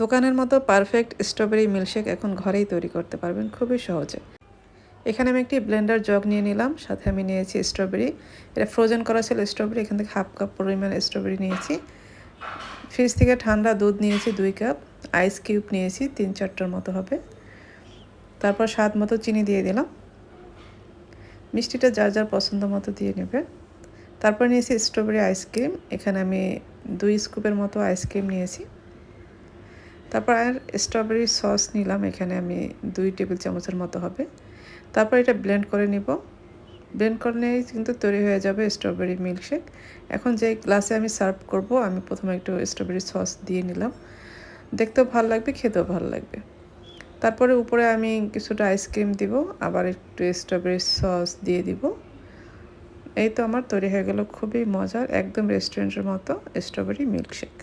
দোকানের মতো perfect strawberry milkshake এখন ঘরেই তৈরি করতে পারবেন খুবই সহজে। এখানে আমি একটি ব্লেন্ডার জগ নিয়ে নিলাম, সাথে আমি নিয়েছি স্ট্রবেরি। এটা ফ্রোজেন করা ছিল স্ট্রবেরি, এখান থেকে হাফ কাপ পরিমাণ স্ট্রবেরি নিয়েছি। ফ্রিজ থেকে ঠান্ডা দুধ নিয়েছি দুই কাপ আইস কিউব নিয়েছি তিন চারটার মতো হবে। তারপর স্বাদ মতো চিনি দিয়ে দিলাম। মিষ্টিটা যার যার পছন্দ মতো দিয়ে নেবে তারপর নিয়েছি স্ট্রবেরি আইসক্রিম এখানে আমি দুই স্কুপের মতো আইসক্রিম নিয়েছি। তারপর আর স্ট্রবেরি সস নিলাম, এখানে আমি দুই টেবিল চামচের মতো হবে। তারপর এটা ব্লেন্ড করে নিব। ব্লেন্ড করে নিয়ে কিন্তু তৈরি হয়ে যাবে স্ট্রবেরি মিল্কশেক এখন যে গ্লাসে আমি সার্ভ করব, আমি প্রথমে একটু স্ট্রবেরি সস দিয়ে নিলাম। দেখতেও ভালো লাগবে, খেতেও ভালো লাগবে। তারপরে উপরে আমি কিছুটা আইসক্রিম দিব, আবার একটু স্ট্রবেরি সস দিয়ে দিব। এই তো আমার তৈরি হয়ে গেল, খুবই মজার, একদম রেস্টুরেন্টের মতো স্ট্রবেরি মিল্কশেক